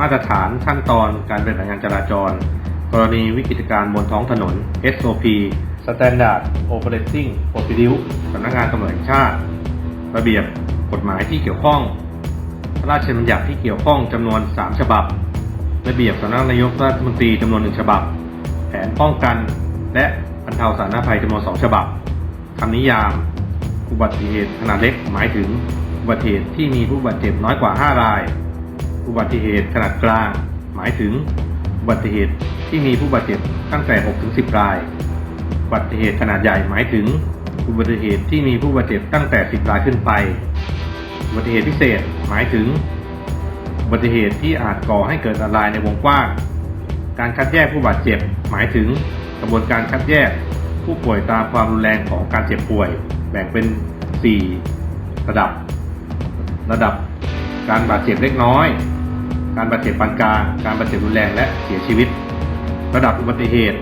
มาตรฐานขั้นตอนการเปฏิบัติงานจราจร กรณีวิกฤตการณ์บนท้องถนน SOP Standard Operating Procedure สำนักงานตำรวจแห่งชาติ ระเบียบกฎหมายที่เกี่ยวข้อง พระราชบัญญัติที่เกี่ยวข้องจำนวน 3 ฉบับ ระเบียบสำนักนายกรัฐมนตรีจำนวนหนึ่งฉบับ แผนป้องกัน และบรรเทาสาธารณภัยจำนวน 2 ฉบับคำนิยาม อุบัติเหตุขนาดเล็กหมายถึงอุบัติเหตุที่มีผู้บาดเจ็บน้อยกว่า 5 ราย อุบัติเหตุขนาดกลาง หมายถึง อุบัติเหตุที่มีผู้บาดเจ็บตั้งแต่6ถึง10 ราย อุบัติเหตุขนาดใหญ่หมายถึง อุบัติเหตุที่มีผู้บาดเจ็บตั้งแต่ 10 รายขึ้นไป อุบัติเหตุพิเศษหมายถึง อุบัติเหตุที่อาจก่อให้เกิดอันตรายในวงกว้าง การคัดแยกผู้บาดเจ็บ หมายถึงกระบวนการคัดแยกผู้ป่วยตามความรุนแรงของการเจ็บป่วย แบ่งเป็น 4 ระดับ ระดับการบาดเจ็บเล็กน้อย การบาดเจ็บปานกลาง การบาดเจ็บรุนแรงและเสียชีวิต ระดับอุบัติเหตุ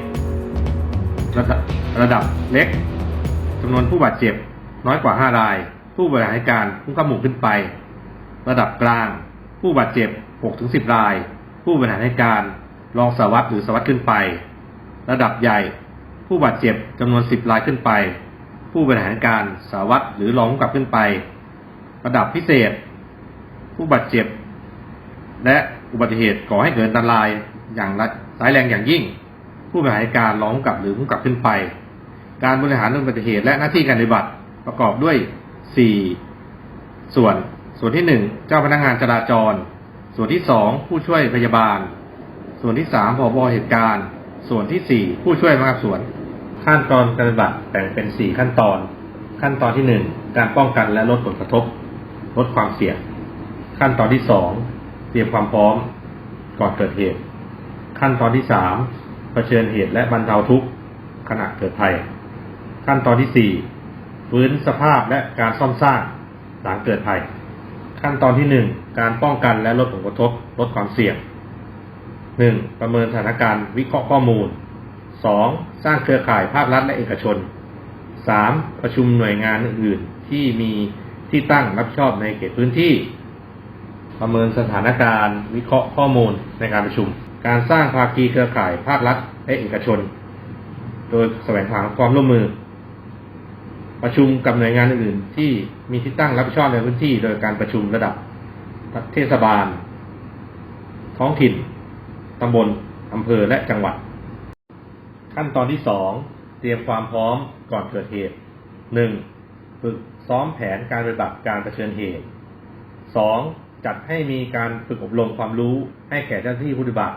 ระดับระดับเล็กจำนวนผู้บาดเจ็บน้อยกว่า 5 ราย ผู้บริหารการพุ่งข้ามหมู่ขึ้นไป ระดับกลาง ผู้บาดเจ็บ 6-10 ราย ผู้บริหารการรองสารวัตรหรือสารวัตรขึ้นไป ระดับใหญ่ ผู้บาดเจ็บจำนวน 10 รายขึ้นไป ผู้บริหารการสารวัตรหรือรองผู้กำกับขึ้นไป ระดับพิเศษ ผู้บาดเจ็บ และอุบัติเหตุก่อให้เกิดอันตรายอย่างร้ายแรงอย่างยิ่ง ผู้บริหารการรองกำกับหรือผู้กำกับขึ้นไป การบริหารเรื่องอุบัติเหตุและหน้าที่การปฏิบัติประกอบด้วย 4 ส่วน ส่วนที่ 1 เจ้าพนักงานจราจร ส่วนที่ 2 ผู้ช่วยพยาบาล ส่วนที่ 3ผบเหตุการณ์ ส่วนที่ 4 ผู้ช่วยพนักงานสวน ขั้นตอนการปฏิบัติแบ่งเป็น 4 ขั้นตอน ขั้นตอนที่ 1 การป้องกันและลดผลกระทบ ลดความเสี่ยง ขั้นตอนที่ 2 เตรียมความพร้อมก่อนเกิดเหตุ ขั้นตอนที่3เผชิญเหตุและบรรเทาทุกข์ขณะเกิดภัย ขั้นตอนที่4ฟื้นสภาพและการซ่อมสร้างหลังเกิดภัย ขั้นตอนที่1การป้องกันและลดผลกระทบลดความเสี่ยง 1. ประเมินสถานการณ์วิเคราะห์ข้อมูล 2. สร้างเครือข่ายภาครัฐและเอกชน 3. ประชุมหน่วยงานอื่น ๆ ที่มีที่ตั้งรับผิดชอบในเขตพื้นที่ ประเมินสถานการณ์วิเคราะห์ข้อมูลในการประชุม การสร้างภาคีเครือข่ายภาครัฐและเอกชน โดยแสวงหาความร่วมมือ ประชุมกับหน่วยงานอื่นๆ ที่มีที่ตั้งรับผิดชอบในพื้นที่ โดยการประชุมระดับเทศบาล ท้องถิ่นตำบลอำเภอและจังหวัด ขั้นตอนที่ 2 เตรียมความพร้อมก่อนเกิดเหตุ 1. ฝึกซ้อมแผนการปฏิบัติการเผชิญเหตุ 2. จัดให้มีการฝึกอบรมความรู้ให้แก่เจ้าหน้าที่ผู้ปฏิบัติ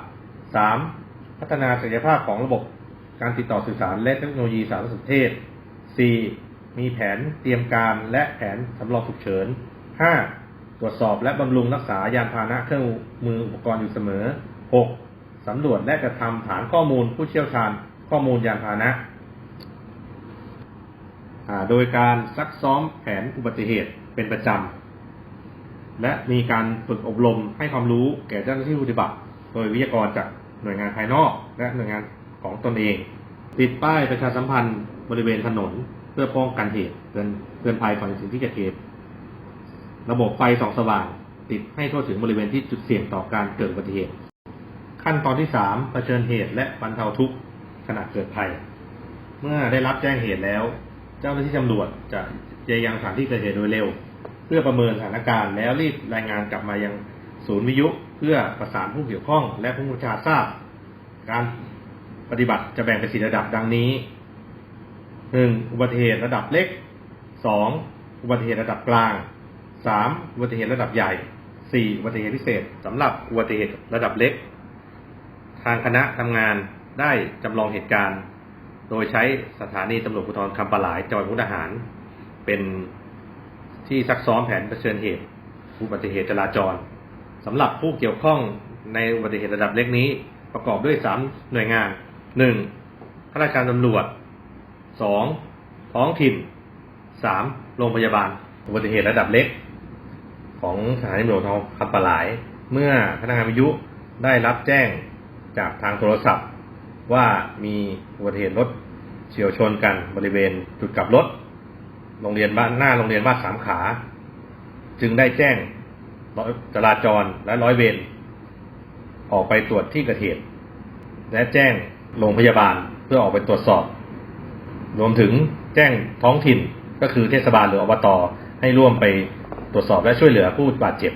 3. พัฒนาศักยภาพของระบบการติดต่อสื่อสารและเทคโนโลยีสารสนเทศ 4. มีแผนเตรียมการและแผนสำรองฉุกเฉิน 5. ตรวจสอบและบำรุงรักษายานพาหนะเครื่องมืออุปกรณ์อยู่เสมอ 6. สำรวจและกระทำฐานข้อมูลผู้เชี่ยวชาญข้อมูลยานพาหนะ โดยการซักซ้อมแผนอุบัติเหตุเป็นประจำ และมีการฝึกอบรมให้ความรู้แก่เจ้าหน้าที่ปฏิบัติ โดยวิทยากรจากหน่วยงานภายนอกและหน่วยงานของตนเอง ติดป้ายประชาสัมพันธ์บริเวณถนน เพื่อป้องกันเหตุเตือนเตือนภัยก่อนสิ่งที่จะเกิดระบบไฟส่องสว่าง ติดให้ทั่วถึงบริเวณที่จุดเสี่ยงต่อการเกิดอุบัติเหตุ ขั้นตอนที่สามเผชิญเหตุและบรรเทาทุกข์ขณะเกิดภัย เมื่อได้รับแจ้งเหตุแล้ว เจ้าหน้าที่ตำรวจจะเยยังสถานที่เกิดเหตุโดยเร็ว เพื่อประเมินสถานการณ์แล้วรีบรายงานกลับมายังศูนย์วิทยุ เพื่อประสานผู้เกี่ยวข้อง และผู้บัญชาการทราบ การปฏิบัติจะแบ่งเป็นสี่ระดับดังนี้หนึ่งอุบัติเหตุระดับเล็กสองอุบัติเหตุระดับกลางสามอุบัติเหตุระดับใหญ่สี่อุบัติเหตุพิเศษสำหรับอุบัติเหตุระดับเล็ก ทางคณะทำงานได้จำลองเหตุการณ์ โดยใช้สถานีตำรวจภูธรคำปะหลายจังหวัดมุกดาหาร เป็น ที่ซักซ้อมแผนเผชิญเหตุอุบัติเหตุจราจรสำหรับผู้เกี่ยวข้องในอุบัติเหตุระดับเล็กนี้ ประกอบด้วยสามหน่วยงานหนึ่งข้าราชการตำรวจสองท้องถิ่นสามโรงพยาบาล อุบัติเหตุระดับเล็ก ของสถานีตำรวจภูธรคำปะหลาย เมื่อพนักงานวิทยุได้รับแจ้งจากทางโทรศัพท์ ว่ามีอุบัติเหตุรถเฉียวชนกันบริเวณจุดกลับรถ โรงเรียนบ้านหน้าโรงเรียนบ้านสามขา จึงได้แจ้งจราจรและร้อยเวรออกไปตรวจที่เกิดเหตุ และแจ้งโรงพยาบาลเพื่อออกไปตรวจสอบ รวมถึงแจ้งท้องถิ่นก็คือเทศบาลหรืออบตให้ร่วมไปตรวจสอบและช่วยเหลือผู้บาดเจ็บ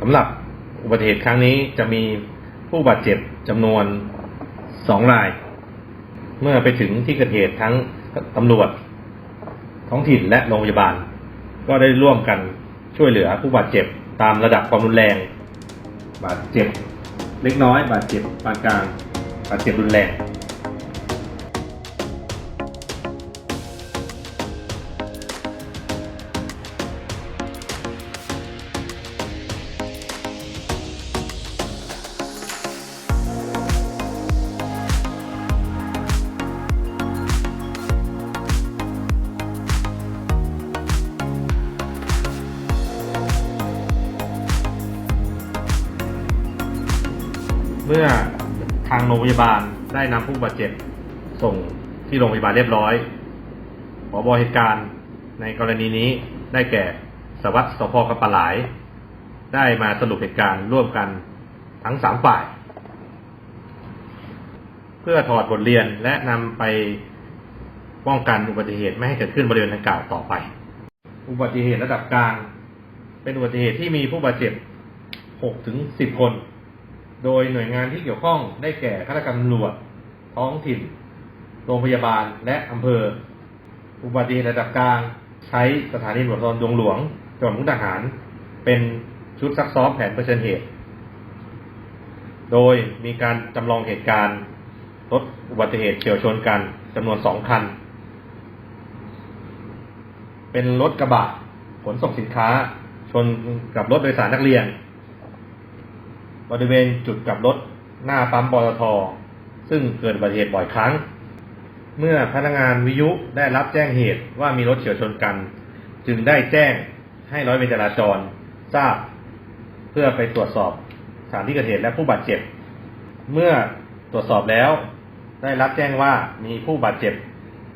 สำหรับอุบัติเหตุครั้งนี้จะมีผู้บาดเจ็บจำนวนสองราย เมื่อไปถึงที่เกิดเหตุทั้งตำรวจ ท้องถิ่นและโรงพยาบาล ก็ได้ร่วมกันช่วยเหลือผู้บาดเจ็บตามระดับความรุนแรง บาดเจ็บ เล็กน้อย บาดเจ็บปานกลาง บาดเจ็บรุนแรง เมื่อทางโรงพยาบาลได้นำผู้บาดเจ็บ ส่งที่โรงพยาบาลเรียบร้อยผบเหตุการณ์ในกรณีนี้ได้แก่สวัสดิ์สพกระปะหลาย ได้มาสรุปเหตุการณ์ร่วมกันทั้งสามฝ่าย เพื่อถอดบทเรียนและนำไปป้องกันอุบัติเหตุไม่ให้เกิดขึ้นบริเวณดังกล่าวต่อไป อุบัติเหตุระดับกลาง เป็นอุบัติเหตุที่มีผู้บาดเจ็บ 6 ถึง 10 คน โดยหน่วยงานที่เกี่ยวข้องได้แก่ข้าราชการตำรวจ ท้องถิ่น โรงพยาบาล และอำเภอ อุบัติเหตุระดับกลาง ใช้สถานีตำรวจภูธรดงหลวงจังหวัดมุกดาหาร เป็นชุดซักซ้อมแผนเผชิญเหตุ โดยมีการจำลองเหตุการณ์รถอุบัติเหตุเฉียวชนกันจำนวนสองคัน เป็นรถกระบะขนส่งสินค้า ชนกับรถโดยสารนักเรียน บริเวณจุดกลับรถหน้าปั๊มปตท ซึ่งเกิดอุบัติเหตุบ่อยครั้ง เมื่อพนักงานวิทยุได้รับแจ้งเหตุว่ามีรถเฉียวชนกัน จึงได้แจ้งให้ร้อยเวรจราจรทราบ เพื่อไปตรวจสอบสถานที่เกิดเหตุและผู้บาดเจ็บ เมื่อตรวจสอบแล้ว ได้รับแจ้งว่ามีผู้บาดเจ็บ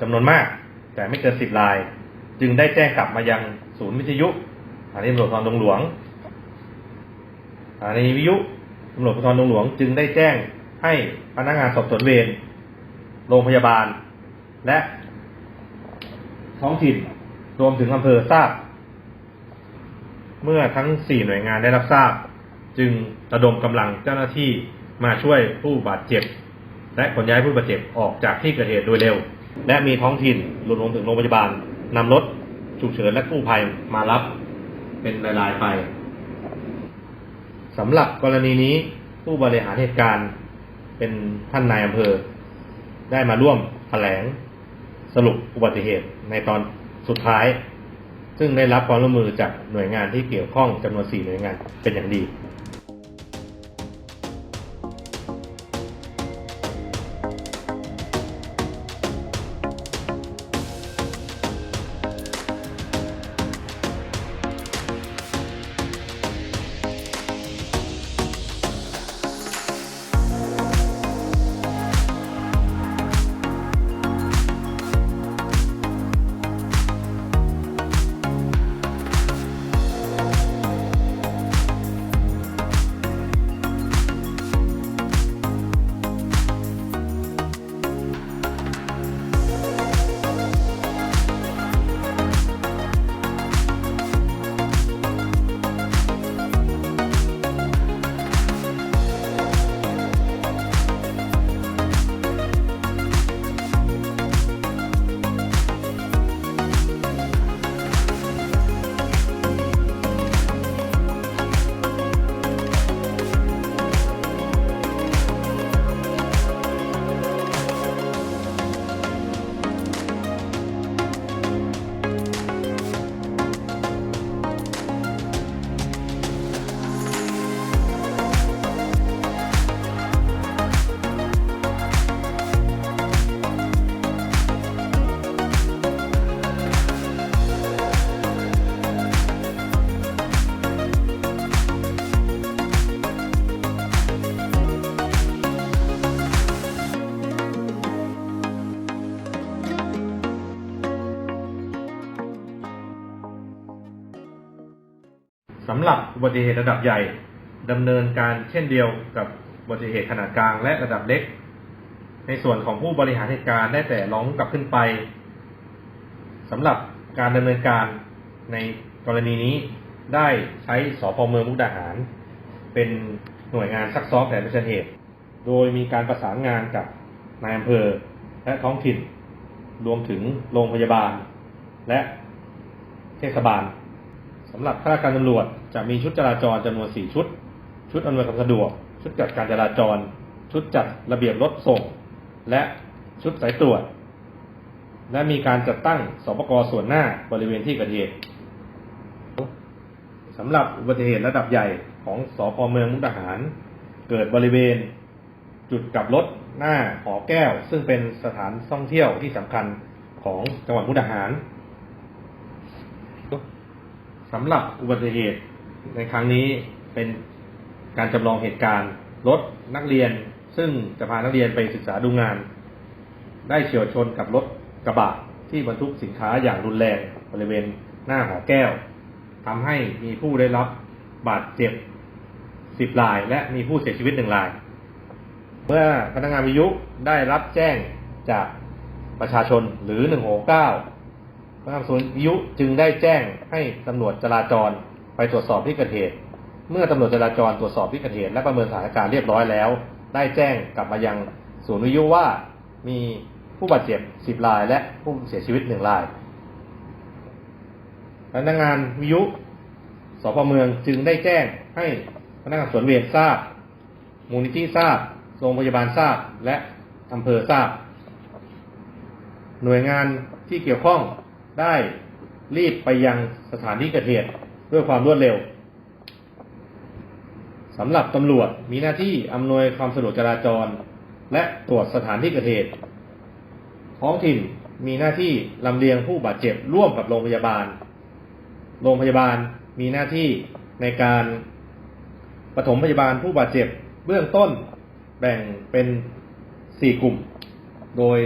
จำนวนมาก แต่ไม่เกินสิบราย จึงได้แจ้งกลับมายังศูนย์วิทยุสถานีตำรวจภูธรดงหลวงสถานีวิทยุ ตำรวจภูธรดงหลวงจึงได้แจ้งให้พนักงานสอบสวนเวรโรงพยาบาล และท้องถิ่นรวมถึงอำเภอทราบ เมื่อทั้งสี่หน่วยงานได้รับทราบ จึงระดมกำลังเจ้าหน้าที่มาช่วยผู้บาดเจ็บ และขนย้ายผู้บาดเจ็บออกจากที่เกิดเหตุโดยเร็ว และมีท้องถิ่นรวมถึงโรงพยาบาลนำรถฉุกเฉินและกู้ภัยมารับเป็นรายๆไป สำหรับกรณีนี้ผู้บริหารเหตุการณ์เป็นท่านนายอำเภอ ได้มาร่วมแถลงสรุปอุบัติเหตุในตอนสุดท้าย ซึ่งได้รับความร่วมมือจากหน่วยงานที่เกี่ยวข้องจำนวน4หน่วยงานเป็นอย่างดี สำหรับอุบัติเหตุระดับใหญ่ดำเนินการเช่นเดียวกับอุบัติเหตุขนาดกลางและระดับเล็ก ในส่วนของผู้บริหารเหตุการณ์ได้แต่ร้องกลับขึ้นไปสำหรับการดำเนินการในกรณีนี้ได้ใช้สพเมืองมุกดาหาร เป็นหน่วยงานซักซ้อมแผนเผชิญเหตุ โดยมีการประสานงานกับนายอำเภอและท้องถิ่น รวมถึงโรงพยาบาล และเทศบาล สำหรับข้าราชการตำรวจจะมีชุดจราจรจำนวน 4 ชุด ชุดอำนวยความสะดวก ชุดจัดการจราจร ชุดจัดระเบียบรถส่ง และชุดสายตรวจ และมีการจัดตั้งสปกส่วนหน้าบริเวณที่เกิดเหตุสำหรับอุบัติเหตุระดับใหญ่ของสพเมืองมุกดาหาร เกิดบริเวณ จุดกลับรถหน้าหอแก้ว ซึ่งเป็นสถานท่องเที่ยวที่สำคัญของจังหวัดมุกดาหาร สำหรับอุบัติเหตุในครั้งนี้เป็นการจำลองเหตุการณ์รถนักเรียน ซึ่งจะพานักเรียนไปศึกษาดูงาน ได้เฉียวชนกับรถกระบะที่บรรทุกสินค้าอย่างรุนแรงบริเวณหน้าหอแก้วทำให้มีผู้ได้รับบาดเจ็บสิบราย และมีผู้เสียชีวิตหนึ่งราย เมื่อพนักงานวิทยุได้รับแจ้งจากประชาชนหรือ 169 นักงานส่วนวิทยุจึงได้แจ้งให้ตำรวจจราจรไปตรวจสอบที่เกิดเหตุ เมื่อตำรวจจราจรตรวจสอบที่เกิดเหตุและประเมินสถานการณ์เรียบร้อยแล้ว ได้แจ้งกลับมายังศูนย์วิทยุว่ามีผู้บาดเจ็บ 10 ราย และผู้เสียชีวิต 1 รายพนักงานวิทยุสพเมืองจึงได้แจ้งให้พนักงานสวนเวรทราบ มูลนิธิทราบ โรงพยาบาลทราบ และอำเภอทราบ หน่วยงานที่เกี่ยวข้อง ได้รีบไปยังสถานที่เกิดเหตุด้วยความรวดเร็วสำหรับตำรวจมีหน้าที่อำนวยความสะดวกจราจร และตรวจสถานที่เกิดเหตุ ท้องถิ่นมีหน้าที่ลำเลียงผู้บาดเจ็บร่วมกับโรงพยาบาล โรงพยาบาลมีหน้าที่ในการปฐมพยาบาลผู้บาดเจ็บเบื้องต้นแบ่งเป็น 4 กลุ่ม โดย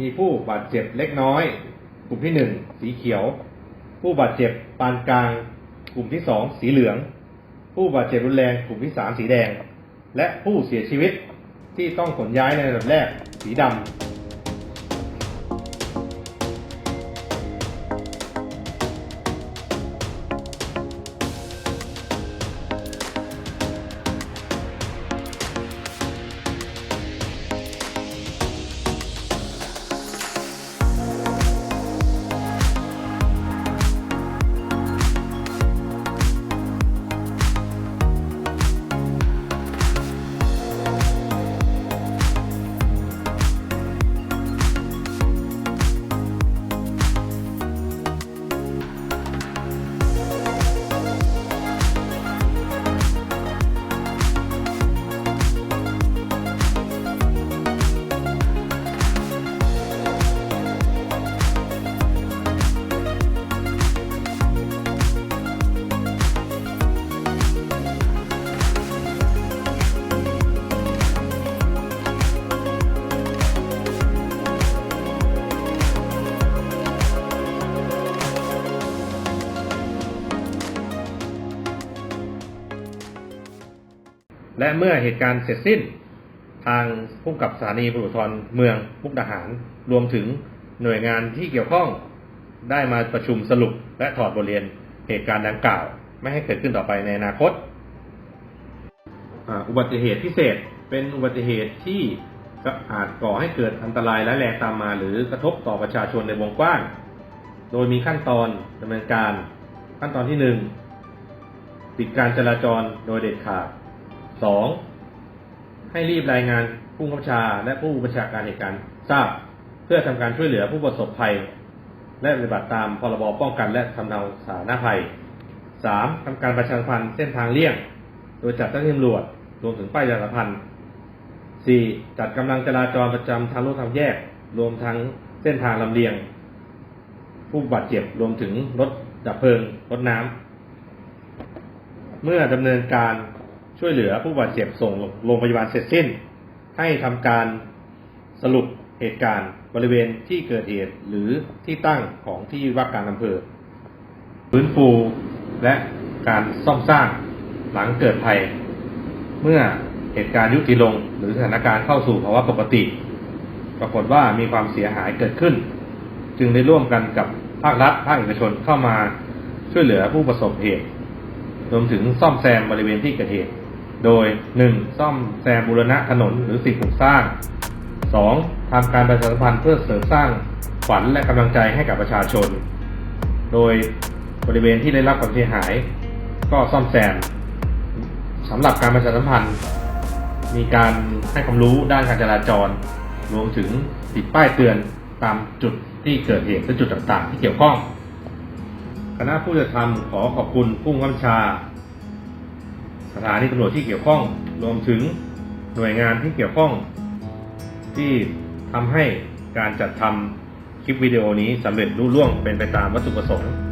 มีผู้บาดเจ็บเล็กน้อย กลุ่มที่1สีเขียว ผู้บาดเจ็บปานกลาง กลุ่มที่2สีเหลือง ผู้บาดเจ็บรุนแรงกลุ่มที่3สีแดง และผู้เสียชีวิตที่ต้องขนย้ายในระดับแรก สีดำ และเมื่อเหตุการณ์เสร็จสิ้น ทางผู้กับสถานีตำรวจภูธรเมืองมุกดาหาร รวมถึงหน่วยงานที่เกี่ยวข้องได้มาประชุมสรุปและถอดบทเรียนเหตุการณ์ดังกล่าว ไม่ให้เกิดขึ้นต่อไปในอนาคต อุบัติเหตุพิเศษเป็นอุบัติเหตุที่อาจก่อให้เกิดอันตรายและแรงตามมา หรือกระทบต่อประชาชนในวงกว้าง โดยมีขั้นตอนดำเนินการ ขั้นตอนที่หนึ่งปิดการจราจรโดยเด็ดขาด สองให้รีบรายงานผู้บังคับบัญชาและผู้บัญชาการเหตุการณ์ทราบ เพื่อทำการช่วยเหลือผู้ประสบภัย และปฏิบัติตามพรบป้องกันและทำเนาสาธารณภัยสามทำการประชาสัมพันธ์เส้นทางเลี่ยง โดยจัดเจ้าหน้าที่ตำรวจรวมถึงป้ายปราสัมพันธ์สี่จัดกำลังจราจรประจำทางรถทางแยก รวมทั้งเส้นทางลำเลียง ผู้บาดเจ็บรวมถึงรถดับเพลิงรถน้ำเมื่อดำเนินการ ช่วยเหลือผู้บาดเจ็บส่งโรงพยาบาลเสร็จสิ้น ให้ทำการสรุปเหตุการณ์บริเวณที่เกิดเหตุหรือที่ตั้งของที่ว่าการอำเภอฟื้นฟูและการซ่อมสร้างหลังเกิดภัย เมื่อเหตุการณ์ยุติลงหรือสถานการณ์เข้าสู่ภาวะปกติ ปรากฏว่ามีความเสียหายเกิดขึ้น จึงได้ร่วมกันกับภาครัฐภาคเอกชนเข้ามาช่วยเหลือผู้ประสบเหตุรวมถึงซ่อมแซมบริเวณที่เกิดเหตุ โดย 1. ซ่อมแซมบูรณะถนนหรือสิ่งปลูกสร้าง 2. ทำการประชาสัมพันธ์เพื่อเสริมสร้างขวัญและกำลังใจให้กับประชาชน โดยบริเวณที่ได้รับความเสียหาย ก็ซ่อมแซมสำหรับการประชาสัมพันธ์ มีการให้ความรู้ด้านการจราจร รวมถึงติดป้ายเตือนตามจุดที่เกิดเหตุและจุดต่างๆ ที่เกี่ยวข้อง คณะผู้จัดทำขอขอบคุณผู้บังคับชา สถานีตำรวจที่เกี่ยวข้องรวมถึงหน่วยงานที่เกี่ยวข้อง ที่ทำให้การจัดทำคลิปวิดีโอนี้สำเร็จรุ่ร่วงเป็นไปตามวัตถุประสงค์